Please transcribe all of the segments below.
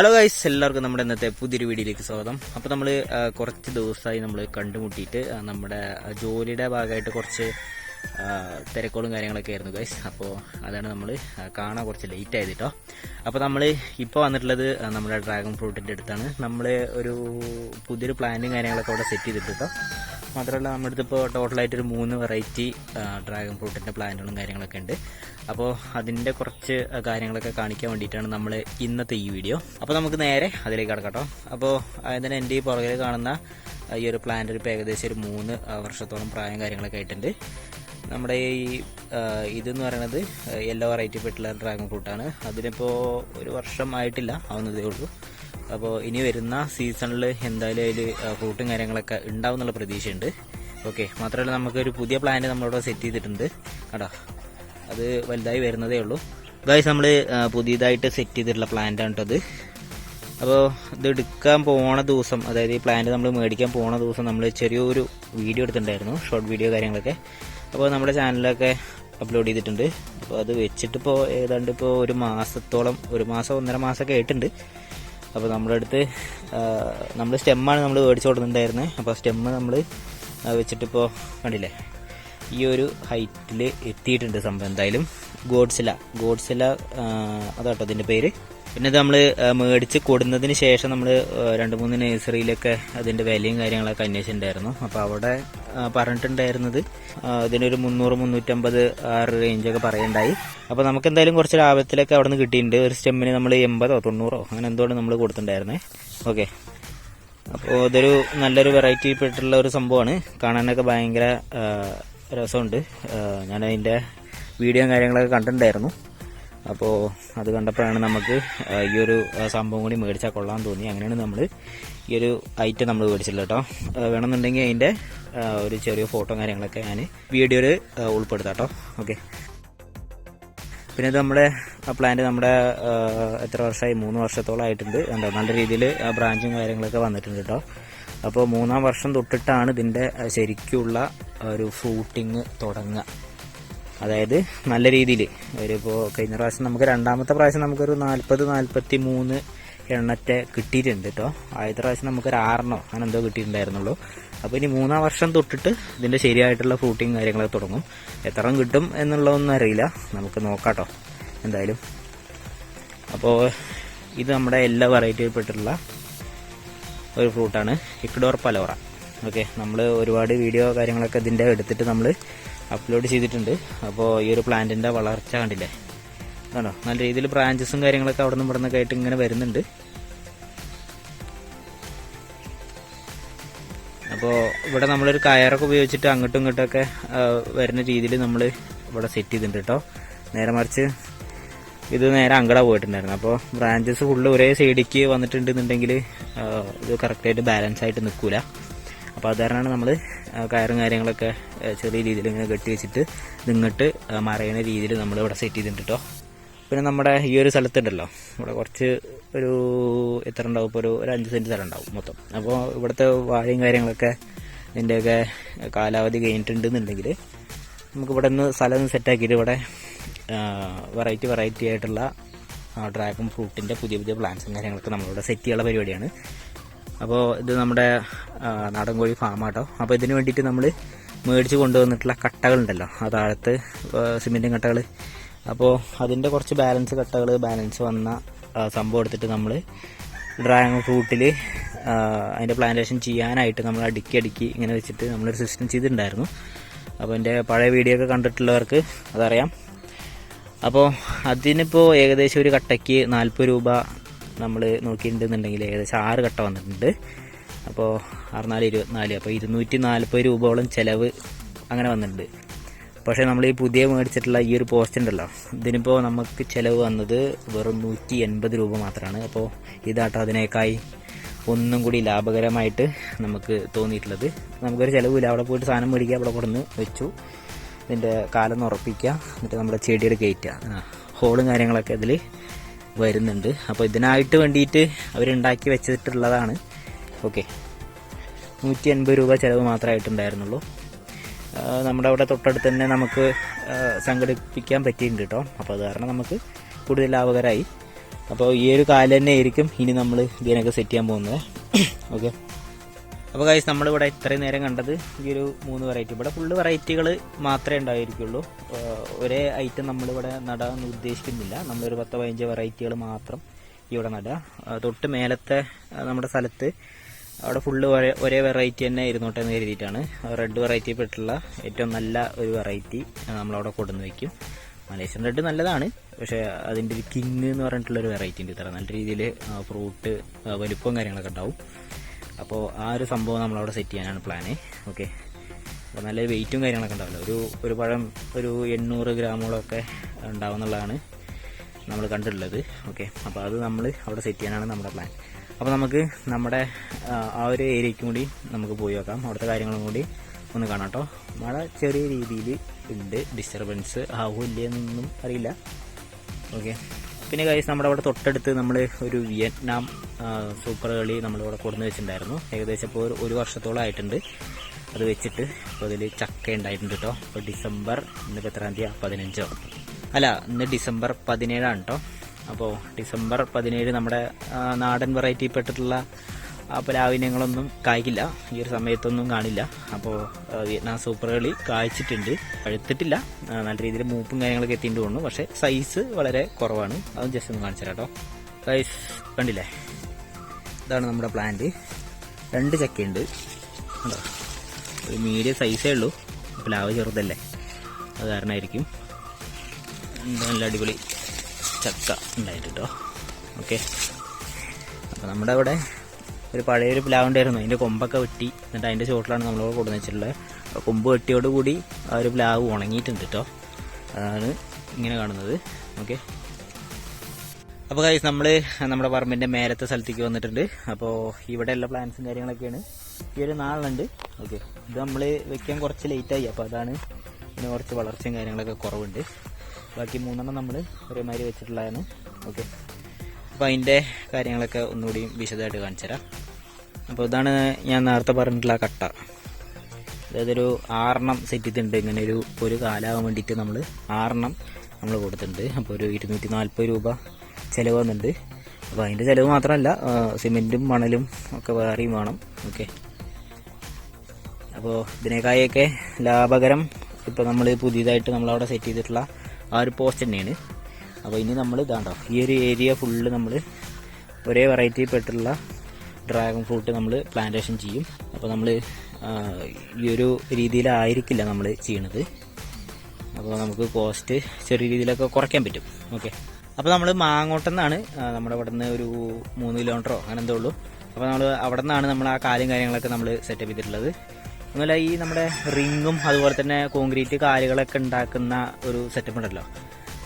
Hello guys എല്ലാവർക്കും നമ്മുടെ ഇന്നത്തെ പുതിയൊരു വീഡിയോയിലേക്ക് സ്വാഗതം. അപ്പോൾ നമ്മൾ കുറച്ച് ദിവസമായി നമ്മൾ കണ്ടുമുട്ടിയിട്ട് നമ്മുടെ ജോലിയുടെ ഭാഗമായിട്ട് കുറച്ച് തിരക്കുകളും കാര്യങ്ങളൊക്കെ ആയിരുന്നു ഗൈസ് അപ്പോൾ അതാണ് നമ്മൾ കാണാൻ കുറച്ച് ലേറ്റ് ആയത് കേട്ടോ അപ്പോൾ നമ്മൾ ഇപ്പോൾ വന്നിട്ടുള്ളത് നമ്മുടെ ഡ്രാഗൺ ഫ്രൂട്ടിന്റെ അടുത്താണ്. നമ്മൾ ഒരു പുതിയൊരു പ്ലാന്റും കാര്യങ്ങളൊക്കെ അവിടെ സെറ്റ് ചെയ്തിട്ട് കേട്ടോ മാത്രമല്ല നമ്മുടെ അടുത്ത് ഇപ്പോൾ ടോട്ടലായിട്ട് ഒരു മൂന്ന് വെറൈറ്റി ഡ്രാഗൺ ഫ്രൂട്ടിന്റെ പ്ലാന്റുകളും കാര്യങ്ങളൊക്കെ ഉണ്ട്. അപ്പോൾ അതിന്റെ കുറച്ച് കാര്യങ്ങളൊക്കെ കാണിക്കാൻ വേണ്ടിയിട്ടാണ് നമ്മൾ ഇന്നത്തെ ഈ വീഡിയോ. അപ്പോൾ നമുക്ക് നേരെ അതിലേക്ക് കടക്കട്ടോ. അപ്പോൾ അതിന് എന്റെ ഈ പുറകിൽ കാണുന്ന ഈ ഒരു പ്ലാന്റ് ഇപ്പോൾ ഏകദേശം ഒരു മൂന്ന് വർഷത്തോളം പ്രായം കാര്യങ്ങളൊക്കെ ആയിട്ടുണ്ട്. നമ്മുടെ ഈ ഇതെന്ന് പറയുന്നത് യെല്ലോ വെറൈറ്റി പെട്ടുള്ള ഡ്രാഗൺ ഫ്രൂട്ടാണ് അതിനിപ്പോൾ ഒരു വർഷം ആയിട്ടില്ല ആവുന്നതേ ഉള്ളൂ. അപ്പോൾ ഇനി വരുന്ന സീസണിൽ എന്തായാലും അതിൽ ഫ്രൂട്ടും കാര്യങ്ങളൊക്കെ ഉണ്ടാവും എന്നുള്ള പ്രതീക്ഷയുണ്ട്. ഓക്കെ മാത്രമല്ല നമുക്കൊരു പുതിയ പ്ലാന്റ് നമ്മളിവിടെ സെറ്റ് ചെയ്തിട്ടുണ്ട്. കേട്ടോ അത് വലുതായി വരുന്നതേ ഉള്ളൂ. ഗൈസ് നമ്മൾ പുതിയതായിട്ട് സെറ്റ് ചെയ്തിട്ടുള്ള പ്ലാന്റ് ആണ് കേട്ടത് അപ്പോൾ ഇത് എടുക്കാൻ പോണ ദിവസം അതായത് ഈ പ്ലാന്റ് നമ്മൾ മേടിക്കാൻ പോണ ദിവസം നമ്മൾ ചെറിയൊരു വീഡിയോ എടുത്തിട്ടുണ്ടായിരുന്നു ഷോർട്ട് വീഡിയോ കാര്യങ്ങളൊക്കെ. അപ്പോൾ നമ്മുടെ ചാനലിലൊക്കെ അപ്ലോഡ് ചെയ്തിട്ടുണ്ട്. അപ്പോൾ അത് വെച്ചിട്ടിപ്പോൾ ഏതാണ്ട് ഇപ്പോൾ ഒരു മാസത്തോളം ഒരു മാസം ഒന്നര മാസമൊക്കെ ആയിട്ടുണ്ട്. അപ്പോൾ നമ്മുടെ അടുത്ത് നമ്മൾ സ്റ്റെമ്മാണ് നമ്മൾ മേടിച്ചു കൊടുത്തിട്ടുണ്ടായിരുന്നത് അപ്പോൾ സ്റ്റെമ്മ് നമ്മൾ വെച്ചിട്ടിപ്പോൾ കണ്ടില്ലേ? ഈ ഒരു ഹൈറ്റിൽ എത്തിയിട്ടുണ്ട് സംഭവം എന്തായാലും. ഗോഡ്സില. ഗോഡ്സില അതാട്ടോ അതിന്റെ പേര്. പിന്നെ ഇത് നമ്മൾ മേടിച്ച് കൊടുന്നതിന് ശേഷം നമ്മൾ രണ്ട് മൂന്ന് നഴ്സറിയിലൊക്കെ അതിന്റെ വിലയും കാര്യങ്ങളൊക്കെ അന്വേഷിച്ചിട്ടുണ്ടായിരുന്നു. അപ്പോൾ അവിടെ പറഞ്ഞിട്ടുണ്ടായിരുന്നത് ഇതിനൊരു മുന്നൂറ് മുന്നൂറ്റമ്പത് ആ റേഞ്ചൊക്കെ പറയുണ്ടായി അപ്പോൾ നമുക്ക് എന്തായാലും കുറച്ച് ലാഭത്തിലൊക്കെ അവിടെ നിന്ന് കിട്ടിയിട്ടുണ്ട്. ഒരു സ്റ്റെമ്മിന് നമ്മൾ എൺപതോ തൊണ്ണൂറോ അങ്ങനെ എന്തുകൊണ്ട് നമ്മൾ കൊടുത്തിട്ടുണ്ടായിരുന്നേ. ഓക്കെ. അപ്പോൾ ഇതൊരു നല്ലൊരു വെറൈറ്റി പെട്ടുള്ള ഒരു സംഭവമാണ്. കാണാനൊക്കെ ഭയങ്കര രസമുണ്ട്. ഞാൻ അതിന്റെ വീഡിയോ കാര്യങ്ങളൊക്കെ കണ്ടിട്ടുണ്ടായിരുന്നു. അപ്പോൾ അത് കണ്ടപ്പോഴാണ് നമുക്ക് ഈ ഒരു സംഭവം കൂടി മേടിച്ചാൽ കൊള്ളാൻ തോന്നി. അങ്ങനെയാണ് നമ്മൾ ഈ ഒരു ഐറ്റം നമ്മൾ മേടിച്ചില്ല കേട്ടോ. വേണമെന്നുണ്ടെങ്കിൽ അതിന്റെ ഒരു ചെറിയ ഫോട്ടോ കാര്യങ്ങളൊക്കെ ഞാൻ വീഡിയോയിൽ ഉൾപ്പെടുത്താം കേട്ടോ. ഓക്കെ പിന്നെ ഇത് നമ്മുടെ ആ പ്ലാന്റ് നമ്മുടെ എത്ര വർഷമായി? മൂന്ന് വർഷത്തോളം ആയിട്ടുണ്ട്. എന്താ നല്ല രീതിയിൽ ബ്രാഞ്ചും കാര്യങ്ങളൊക്കെ വന്നിട്ടുണ്ട് കേട്ടോ. അപ്പോൾ മൂന്നാം വർഷം തൊട്ടിട്ടാണ് ഇതിന്റെ ശരിക്കുള്ള ഒരു ഫ്രൂട്ടിങ് തുടങ്ങുക. അതായത് നല്ല രീതിയിൽ ഒരു ഇപ്പോൾ കഴിഞ്ഞ പ്രാവശ്യം നമുക്ക് രണ്ടാമത്തെ പ്രാവശ്യം നമുക്കൊരു നാൽപ്പത് നാൽപ്പത്തി മൂന്ന് എണ്ണറ്റെ കിട്ടിയിട്ടുണ്ട് കേട്ടോ. ആദ്യത്തെ പ്രാവശ്യം നമുക്കൊരു ആറെണ്ണോ അങ്ങനെ എന്തോ കിട്ടിയിട്ടുണ്ടായിരുന്നുള്ളൂ. അപ്പോൾ ഇനി മൂന്നാം വർഷം തൊട്ടിട്ട് ഇതിന്റെ ശരിയായിട്ടുള്ള ഫ്രൂട്ടിങ് കാര്യങ്ങളൊക്കെ തുടങ്ങും. എത്ര കിട്ടും എന്നുള്ളതൊന്നും അറിയില്ല. നമുക്ക് നോക്കാട്ടോ. എന്തായാലും. അപ്പോൾ ഇത് നമ്മുടെ എല്ലാ വെറൈറ്റിയിൽപ്പെട്ടിട്ടുള്ള ഒരു ഫ്രൂട്ടാണ് ഇക്ഡോർ പലോറ ഓക്കെ നമ്മൾ ഒരുപാട് വീഡിയോ കാര്യങ്ങളൊക്കെ ഇതിന്റെ എടുത്തിട്ട് നമ്മൾ അപ്ലോഡ് ചെയ്തിട്ടുണ്ട്. അപ്പോൾ ഈ ഒരു പ്ലാന്റിന്റെ വളർച്ച കണ്ടില്ലേ? കണ്ടോ നല്ല രീതിയിൽ ബ്രാഞ്ചസും കാര്യങ്ങളൊക്കെ അവിടെ നിന്ന് ഇവിടെ നിന്നൊക്കെ ആയിട്ട് ഇങ്ങനെ വരുന്നുണ്ട്. അപ്പോൾ ഇവിടെ നമ്മളൊരു കയറൊക്കെ ഉപയോഗിച്ചിട്ട് അങ്ങോട്ടും ഇങ്ങോട്ടൊക്കെ വരുന്ന രീതിയിൽ നമ്മൾ ഇവിടെ സെറ്റ് ചെയ്തിട്ടുണ്ട് കേട്ടോ നേരെ മറിച്ച് ഇത് നേരെ അങ്കട പോയിട്ടുണ്ടായിരുന്നു. അപ്പോൾ ബ്രാഞ്ചസ് ഫുള്ള് ഒരേ സൈഡിലേക്ക് വന്നിട്ടുണ്ടെന്നുണ്ടെങ്കിൽ ഇത് കറക്റ്റായിട്ട് ബാലൻസ് ആയിട്ട് നിൽക്കൂല. അപ്പോൾ അത് കാരണമാണ് നമ്മൾ കയറും കാര്യങ്ങളൊക്കെ ചെറിയ രീതിയിൽ ഇങ്ങനെ കെട്ടി വെച്ചിട്ട് നിങ്ങട്ട് മറയുന്ന രീതിയിൽ നമ്മൾ ഇവിടെ സെറ്റ് ചെയ്തിട്ടുണ്ട് കേട്ടോ പിന്നെ നമ്മുടെ ഈ ഒരു സ്ഥലത്തുണ്ടല്ലോ. ഇവിടെ കുറച്ച് ഒരു എത്ര ഉണ്ടാവും? ഇപ്പോൾ ഒരു അഞ്ച് സെന്റ് സ്ഥലം ഉണ്ടാവും മൊത്തം. അപ്പോൾ ഇവിടുത്തെ വാഴയും കാര്യങ്ങളൊക്കെ ഇതിന്റെയൊക്കെ കാലാവധി കഴിഞ്ഞിട്ടുണ്ടെന്നുണ്ടെങ്കിൽ നമുക്ക് ഇവിടെ നിന്ന് സ്ഥലം സെറ്റാക്കിയിട്ട് ഇവിടെ വെറൈറ്റി വെറൈറ്റി ആയിട്ടുള്ള ഡ്രാഗൺ ഫ്രൂട്ടിന്റെ പുതിയ പുതിയ പ്ലാന്റ്സും കാര്യങ്ങളൊക്കെ നമ്മളിവിടെ സെറ്റ് ചെയ്യാനുള്ള പരിപാടിയാണ്. അപ്പോൾ ഇത് നമ്മുടെ നാടൻ കോഴി ഫാമാട്ടോ അപ്പോൾ ഇതിന് വേണ്ടിയിട്ട് നമ്മൾ മേടിച്ച് കൊണ്ടുവന്നിട്ടുള്ള കട്ടകളുണ്ടല്ലോ. ആ താഴത്ത് സിമെന്റും കട്ടകൾ അപ്പോൾ അതിന്റെ കുറച്ച് ബാലൻസ് കട്ടകൾ ബാലൻസ് വന്ന സംഭവം എടുത്തിട്ട് നമ്മൾ ഡ്രാഗൺ ഫ്രൂട്ടിൽ അതിന്റെ പ്ലാന്റേഷൻ ചെയ്യാനായിട്ട് നമ്മൾ അടുക്കി അടുക്കി ഇങ്ങനെ വെച്ചിട്ട് നമ്മളൊരു സിസ്റ്റം ചെയ്തിട്ടുണ്ടായിരുന്നു. അപ്പോൾ എന്റെ പഴയ വീഡിയോ ഒക്കെ കണ്ടിട്ടുള്ളവർക്ക് അതറിയാം. അപ്പോൾ അതിനിപ്പോൾ ഏകദേശം ഒരു കട്ടയ്ക്ക് നാൽപ്പത് രൂപ നമ്മൾ നോക്കിയിട്ടുണ്ടെന്നുണ്ടെങ്കിൽ ഏകദേശം ആറ് കട്ട വന്നിട്ടുണ്ട്. അപ്പോൾ അറുനാല് ഇരുപത്തിനാല് അപ്പോൾ ഇരുന്നൂറ്റി നാൽപ്പത് രൂപയോളം ചിലവ് അങ്ങനെ വന്നിട്ടുണ്ട്. പക്ഷേ നമ്മൾ ഈ പുതിയ മേടിച്ചിട്ടുള്ള ഈ ഒരു പോസ്റ്റ് ഉണ്ടല്ലോ. ഇതിനിപ്പോൾ നമുക്ക് ചിലവ് വന്നത് വെറും നൂറ്റി എൺപത് രൂപ മാത്രമാണ് അപ്പോൾ ഇതാട്ടോ അതിനേക്കായി ഒന്നും കൂടി ലാഭകരമായിട്ട് നമുക്ക് തോന്നിയിട്ടുള്ളത്. നമുക്കൊരു ചിലവില്ല അവിടെ പോയിട്ട് സാധനം മേടിക്കുക അവിടെ കൊടുന്ന് വെച്ചു. ഇതിന്റെ കാലം ഉറപ്പിക്കുക. എന്നിട്ട് നമ്മുടെ ചെടിയുടെ കയറ്റുക ഹോളും കാര്യങ്ങളൊക്കെ ഇതിൽ വരുന്നുണ്ട്. അപ്പോൾ ഇതിനായിട്ട് വേണ്ടിയിട്ട് അവരുണ്ടാക്കി വെച്ചിട്ടുള്ളതാണ്. ഓക്കെ. നൂറ്റി എൺപത് രൂപ ചിലവ് മാത്രമായിട്ടുണ്ടായിരുന്നുള്ളൂ. നമ്മുടെ അവിടെ തൊട്ടടുത്ത് തന്നെ നമുക്ക് സംഘടിപ്പിക്കാൻ പറ്റിയിട്ടുണ്ട് കേട്ടോ. അപ്പോൾ അത് കാരണം നമുക്ക് കൂടുതൽ ലാഭകരമായി അപ്പോൾ ഈ ഒരു കാലം തന്നെ ആയിരിക്കും ഇനി നമ്മൾ ഇതിനൊക്കെ സെറ്റ് ചെയ്യാൻ പോകുന്നത്. ഓക്കെ അപ്പോൾ കാശ് നമ്മളിവിടെ ഇത്രയും നേരം കണ്ടത് ഈ ഒരു മൂന്ന് വെറൈറ്റി ഇവിടെ ഫുള്ള് വെറൈറ്റികൾ മാത്രമേ ഉണ്ടായിരിക്കുള്ളൂ. ഒരേ ഐറ്റം നമ്മളിവിടെ നടാൻ ഉദ്ദേശിക്കുന്നില്ല. നമ്മളൊരു പത്ത് പതിനഞ്ച് വെറൈറ്റികൾ മാത്രം ഇവിടെ നടുക തൊട്ട് മേലത്തെ നമ്മുടെ സ്ഥലത്ത് അവിടെ ഫുള്ള് ഒരേ ഒരേ വെറൈറ്റി തന്നെ ഇരുന്നോട്ടെ എന്ന് കരുതിയിട്ടാണ്. റെഡ് വെറൈറ്റി പെട്ടുള്ള ഏറ്റവും നല്ല ഒരു വെറൈറ്റി നമ്മളവിടെ കൊടുന്ന് വെക്കും. മലേഷ്യൻ റെഡ് നല്ലതാണ്. പക്ഷേ അതിന്റെ ഒരു കിങ് എന്ന് പറഞ്ഞിട്ടുള്ള ഒരു വെറൈറ്റി ഉണ്ട് ഇത്ര. നല്ല രീതിയിൽ ഫ്രൂട്ട് വലുപ്പവും കാര്യങ്ങളൊക്കെ ഉണ്ടാവും. അപ്പോൾ ആ ഒരു സംഭവം നമ്മളവിടെ സെറ്റ് ചെയ്യാനാണ് പ്ലാന് ഓക്കെ അപ്പോൾ നല്ല വെയിറ്റും കാര്യങ്ങളൊക്കെ ഉണ്ടാവില്ല. ഒരു ഒരു പഴം ഒരു എണ്ണൂറ് ഗ്രാമോളമൊക്കെ ഉണ്ടാവുന്നുള്ളതാണ് നമ്മൾ കണ്ടിട്ടുള്ളത്. ഓക്കെ അപ്പോൾ അത് നമ്മൾ അവിടെ സെറ്റ് ചെയ്യാനാണ് നമ്മുടെ പ്ലാൻ അപ്പോൾ നമുക്ക് നമ്മുടെ ആ, ഒരു ഏരിയയ്ക്കും കൂടി നമുക്ക് പോയി നോക്കാം. അവിടുത്തെ കാര്യങ്ങളും കൂടി ഒന്ന് കാണാം കേട്ടോ. മഴ ചെറിയ രീതിയിൽ ഉണ്ട്. ഡിസ്റ്റർബൻസ് ആവും ഇല്ലേ എന്നൊന്നും അറിയില്ല. ഓക്കെ പിന്നെ കൈസ് നമ്മുടെ അവിടെ തൊട്ടടുത്ത് നമ്മൾ ഒരു വിയറ്റ്നാം സൂപ്പർ കളി നമ്മളിവിടെ കൊടുന്ന് വെച്ചിട്ടുണ്ടായിരുന്നു. ഏകദേശം ഇപ്പോൾ ഒരു- ഒരു വർഷത്തോളം ആയിട്ടുണ്ട്. അത് വെച്ചിട്ട് അപ്പോൾ അതിൽ ചക്ക ഉണ്ടായിട്ടുണ്ട് കേട്ടോ. ഇപ്പോൾ ഡിസംബർ ഇന്നിപ്പോൾ എത്രാം തീയതി? പതിനഞ്ചോ? അല്ല ഇന്ന് ഡിസംബർ പതിനേഴാണ് കേട്ടോ. അപ്പോൾ ഡിസംബർ പതിനേഴ് നമ്മുടെ നാടൻ വെറൈറ്റി പെട്ടിട്ടുള്ള പലാവിനങ്ങളൊന്നും കായ്ക്കില്ല. ഈ ഒരു സമയത്തൊന്നും കാണില്ല. അപ്പോൾ വിയറ്റ്നാം സൂപ്പർ കളി കായ്ച്ചിട്ടുണ്ട്. പഴുത്തിട്ടില്ല. നല്ല രീതിയിൽ മൂപ്പും കാര്യങ്ങളൊക്കെ എത്തിയിട്ട് തോന്നുന്നു. പക്ഷേ സൈസ് വളരെ കുറവാണ്. അതും ജസ്റ്റ് ഒന്ന് കാണിച്ചു കേട്ടോ സൈസ് കണ്ടില്ലേ? ഇതാണ് നമ്മുടെ പ്ലാന്റ് രണ്ട് ചക്കയുണ്ട്. ഒരു മീഡിയം സൈസേ ഉള്ളൂ. പ്ലാവ് ചെറുതല്ലേ? അത് കാരണമായിരിക്കും നല്ല അടിപൊളി ചക്ക ഉണ്ടായിട്ട് ഓക്കെ. അപ്പോൾ നമ്മുടെ അവിടെ ഒരു പഴയൊരു പ്ലാവ് ഉണ്ടായിരുന്നു. അതിന്റെ കൊമ്പൊക്കെ വെട്ടി. എന്നിട്ട് അതിന്റെ ചോട്ടിലാണ് നമ്മളോട് കൊടുന്ന് വെച്ചിട്ടുള്ളത്. അപ്പോൾ കൊമ്പ് വെട്ടിയോട് കൂടി ആ ഒരു പ്ലാവ് ഉണങ്ങിയിട്ടുണ്ട് കേട്ടോ അതാണ് ഇങ്ങനെ കാണുന്നത്. ഓക്കെ. അപ്പോൾ കൈസ് നമ്മൾ നമ്മുടെ പറമ്പിന്റെ മേലത്തെ സ്ഥലത്തേക്ക് വന്നിട്ടുണ്ട്. അപ്പോൾ ഇവിടെയുള്ള പ്ലാൻസും കാര്യങ്ങളൊക്കെയാണ് ഈ ഒരു നാളുണ്ട് ഓക്കെ. ഇത് നമ്മൾ വെക്കാൻ കുറച്ച് ലേറ്റായി അപ്പോൾ അതാണ് ഇതിന് കുറച്ച് വളർച്ചയും കാര്യങ്ങളൊക്കെ കുറവുണ്ട്. ബാക്കി മൂന്നെണ്ണം നമ്മൾ ഒരേമാതിരി വെച്ചിട്ടുള്ളതാണ്. ഓക്കെ അപ്പോൾ അതിന്റെ കാര്യങ്ങളൊക്കെ ഒന്നുകൂടി വിശദമായിട്ട് കാണിച്ചു തരാം. അപ്പോൾ ഇതാണ് ഞാൻ നേരത്തെ പറഞ്ഞിട്ടുള്ള കട്ട. അതായത് ഒരു ആറെണ്ണം സെറ്റ് ചെയ്തിട്ടുണ്ട്. ഇങ്ങനെ ഒരു ഒരു കാലാവാൻ വേണ്ടിയിട്ട് നമ്മൾ ആറെണ്ണം നമ്മൾ കൊടുത്തിട്ടുണ്ട്. അപ്പോൾ ഒരു ഇരുന്നൂറ്റി നാൽപ്പത് രൂപ ചിലവ് വന്നിട്ടുണ്ട്. അപ്പോൾ അതിന്റെ ചിലവ് മാത്രമല്ല സിമെന്റും മണലും ഒക്കെ വേറെയും വേണം. ഓക്കെ അപ്പോൾ ഇതിനേക്കായൊക്കെ ലാഭകരം ഇപ്പോൾ നമ്മൾ പുതിയതായിട്ട് നമ്മളവിടെ സെറ്റ് ചെയ്തിട്ടുള്ള ആ ഒരു പോസ്റ്റ് തന്നെയാണ്. അപ്പോൾ ഇനി നമ്മൾ ഇതാണ്ടോ ഈ ഒരു ഏരിയ ഫുള്ള് നമ്മൾ ഒരേ വെറൈറ്റി പെട്ടുള്ള ഡ്രാഗൺ ഫ്രൂട്ട് നമ്മൾ പ്ലാന്റേഷൻ ചെയ്യും. അപ്പോൾ നമ്മൾ ഈ ഒരു രീതിയിലായിരിക്കില്ല നമ്മൾ ചെയ്യണത്. അപ്പോൾ നമുക്ക് കോസ്റ്റ് ചെറിയ രീതിയിലൊക്കെ കുറയ്ക്കാൻ പറ്റും. ഓക്കെ അപ്പോൾ നമ്മൾ മാങ്ങോട്ടെന്നാണ് നമ്മുടെ ഇവിടെ നിന്ന് ഒരു മൂന്ന് കിലോമീറ്ററോ അങ്ങനെ എന്തേ ഉള്ളൂ. അപ്പോൾ നമ്മൾ അവിടെ നിന്നാണ് നമ്മൾ ആ കാലും കാര്യങ്ങളൊക്കെ നമ്മൾ സെറ്റപ്പ് ചെയ്തിട്ടുള്ളത്. ഒന്നുമില്ല ഈ നമ്മുടെ റിങ്ങും അതുപോലെ തന്നെ കോൺക്രീറ്റ് കാലുകളൊക്കെ ഉണ്ടാക്കുന്ന ഒരു സെറ്റപ്പ് ഉണ്ടല്ലോ.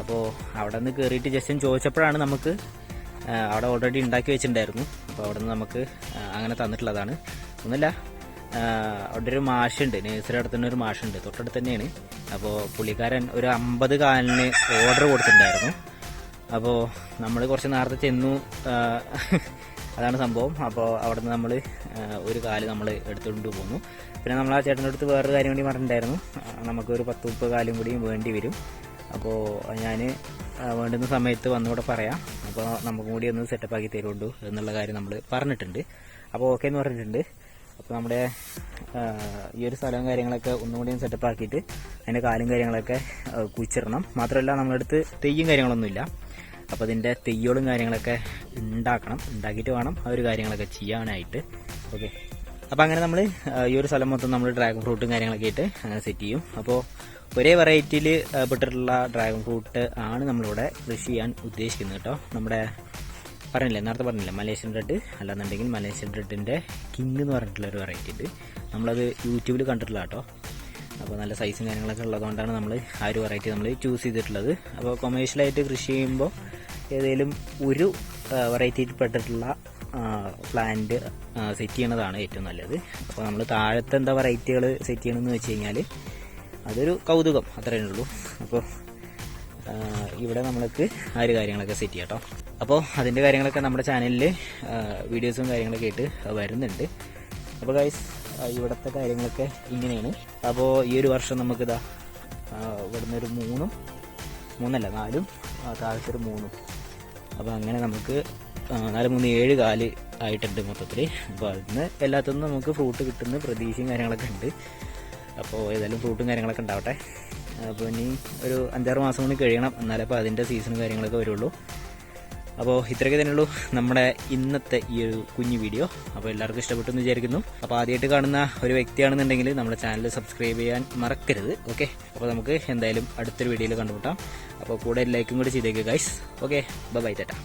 അപ്പോൾ അവിടെ നിന്ന് കയറിയിട്ട് ജസ്റ്റ് ചോദിച്ചപ്പോഴാണ് നമുക്ക് അവിടെ ഓൾറെഡി ഉണ്ടാക്കി വെച്ചിട്ടുണ്ടായിരുന്നു. അപ്പോൾ അവിടെ നിന്ന് നമുക്ക് അങ്ങനെ തന്നിട്ടുള്ളതാണ്. ഒന്നുമില്ല അവിടെ ഒരു മാഷുണ്ട്. നേഴ്സറി അടുത്ത് തന്നെ ഒരു മാഷുണ്ട്. തൊട്ടടുത്ത് തന്നെയാണ്. അപ്പോൾ പുള്ളിക്കാരൻ ഒരു അമ്പത് കാലിന് ഓർഡർ കൊടുത്തിട്ടുണ്ടായിരുന്നു. അപ്പോൾ നമ്മൾ കുറച്ച് നേരത്തെ ചെന്നു അതാണ് സംഭവം. അപ്പോൾ അവിടെ നിന്ന് നമ്മൾ ഒരു കാൽ നമ്മൾ എടുത്തുകൊണ്ട് പോന്നു. പിന്നെ നമ്മൾ ആ ചേട്ടന്റെ അടുത്ത് വേറൊരു കാര്യം കൂടി പറഞ്ഞിട്ടുണ്ടായിരുന്നു. നമുക്കൊരു പത്ത് മുപ്പത് കാലും കൂടിയും വേണ്ടി വരും. അപ്പോൾ ഞാൻ വേണ്ടുന്ന സമയത്ത് വന്നുകൂടെ പറയാം. അപ്പോൾ നമുക്കും കൂടി ഒന്ന് സെറ്റപ്പ് ആക്കി തരുള്ളൂ എന്നുള്ള കാര്യം നമ്മൾ പറഞ്ഞിട്ടുണ്ട്. അപ്പോൾ ഓക്കെ എന്ന് പറഞ്ഞിട്ടുണ്ട്. അപ്പോൾ നമ്മുടെ ഈ ഒരു സ്ഥലവും കാര്യങ്ങളൊക്കെ ഒന്നുകൂടി സെറ്റപ്പ് ആക്കിയിട്ട് അതിന്റെ കാലും കാര്യങ്ങളൊക്കെ കുഴിച്ചിടണം. മാത്രമല്ല നമ്മളെടുത്ത് തെയ്യും കാര്യങ്ങളൊന്നുമില്ല. അപ്പോൾ അതിന്റെ തെയ്യോളും കാര്യങ്ങളൊക്കെ ഉണ്ടാക്കണം ഉണ്ടാക്കിയിട്ട് വേണം ആ ഒരു കാര്യങ്ങളൊക്കെ ചെയ്യാനായിട്ട്. ഓക്കെ അപ്പോൾ അങ്ങനെ നമ്മൾ ഈ ഒരു സ്ഥലം മൊത്തം നമ്മൾ ഡ്രാഗൺ ഫ്രൂട്ടും കാര്യങ്ങളൊക്കെ ആയിട്ട് സെറ്റ് ചെയ്യും. അപ്പോൾ ഒരേ വെറൈറ്റിയിൽ പെട്ടിട്ടുള്ള ഡ്രാഗൺ ഫ്രൂട്ട് ആണ് നമ്മളിവിടെ കൃഷി ചെയ്യാൻ ഉദ്ദേശിക്കുന്നത് കേട്ടോ. നമ്മുടെ പറഞ്ഞില്ലേ നേരത്തെ പറഞ്ഞില്ലേ മലേഷ്യൻ റെഡ് അല്ലാന്നുണ്ടെങ്കിൽ മലേഷ്യൻ റെഡിന്റെ കിങ് എന്ന് പറഞ്ഞിട്ടുള്ള ഒരു വെറൈറ്റി ഉണ്ട്. നമ്മളത് യൂട്യൂബിൽ കണ്ടിട്ടില്ല കേട്ടോ. അപ്പോൾ നല്ല സൈസും കാര്യങ്ങളൊക്കെ ഉള്ളതുകൊണ്ടാണ് നമ്മൾ ആ ഒരു വെറൈറ്റി നമ്മൾ ചൂസ് ചെയ്തിട്ടുള്ളത്. അപ്പോൾ കൊമേഴ്ഷ്യലായിട്ട് കൃഷി ചെയ്യുമ്പോൾ ഏതെങ്കിലും ഒരു വെറൈറ്റിയിൽ പെട്ടിട്ടുള്ള പ്ലാന്റ് സെറ്റ് ചെയ്യണതാണ് ഏറ്റവും നല്ലത്. അപ്പോൾ നമ്മൾ താഴത്തെ എന്താ വെറൈറ്റികൾ സെറ്റ് ചെയ്യണമെന്ന് വെച്ച് കഴിഞ്ഞാൽ അതൊരു കൗതുകം അത്രയേ ഉള്ളൂ. അപ്പോൾ ഇവിടെ നമ്മൾക്ക് ആ ഒരു കാര്യങ്ങളൊക്കെ സെറ്റ് ചെയ്യാം കേട്ടോ. അപ്പോൾ അതിന്റെ കാര്യങ്ങളൊക്കെ നമ്മുടെ ചാനലിൽ വീഡിയോസും കാര്യങ്ങളൊക്കെ ആയിട്ട് വരുന്നുണ്ട്. അപ്പോൾ ഗൈസ് ഇവിടുത്തെ കാര്യങ്ങളൊക്കെ ഇങ്ങനെയാണ്. അപ്പോൾ ഈ ഒരു വർഷം നമുക്കിതാ ഇവിടുന്ന് ഒരു മൂന്നും മൂന്നല്ല നാലും ആ, താഴത്തെ മൂന്നും. അപ്പോൾ അങ്ങനെ നമുക്ക് നാല് മൂന്ന് ഏഴ് കാൽ ആയിട്ടുണ്ട് മൊത്തത്തിൽ അപ്പോൾ അതിന് എല്ലാത്തുനിന്നും നമുക്ക് ഫ്രൂട്ട് കിട്ടുന്ന പ്രതീക്ഷയും കാര്യങ്ങളൊക്കെ ഉണ്ട്. അപ്പോൾ ഏതായാലും ഫ്രൂട്ടും കാര്യങ്ങളൊക്കെ ഉണ്ടാവട്ടെ. അപ്പോൾ ഇനി ഒരു അഞ്ചാറ് മാസം കൂടി കഴിയണം എന്നാലേ അപ്പോൾ അതിന്റെ സീസണും കാര്യങ്ങളൊക്കെ വരുള്ളൂ. അപ്പോൾ ഇത്രയൊക്കെ തന്നെയുള്ളൂ നമ്മുടെ ഇന്നത്തെ ഈ ഒരു കുഞ്ഞു വീഡിയോ. അപ്പോൾ എല്ലാവർക്കും ഇഷ്ടപ്പെട്ടു എന്ന് വിചാരിക്കുന്നു. അപ്പോൾ ആദ്യമായിട്ട് കാണുന്ന ഒരു വ്യക്തിയാണെന്നുണ്ടെങ്കിൽ നമ്മുടെ ചാനൽ സബ്സ്ക്രൈബ് ചെയ്യാൻ മറക്കരുത് ഓക്കെ? അപ്പോൾ നമുക്ക് എന്തായാലും അടുത്തൊരു വീഡിയോയിൽ കണ്ടുമുട്ടാം. അപ്പോൾ കൂടെ ലൈക്കും കൂടി ചെയ്തേക്കുക ഗൈസ് ഓക്കെ? ബൈ ചേട്ടാ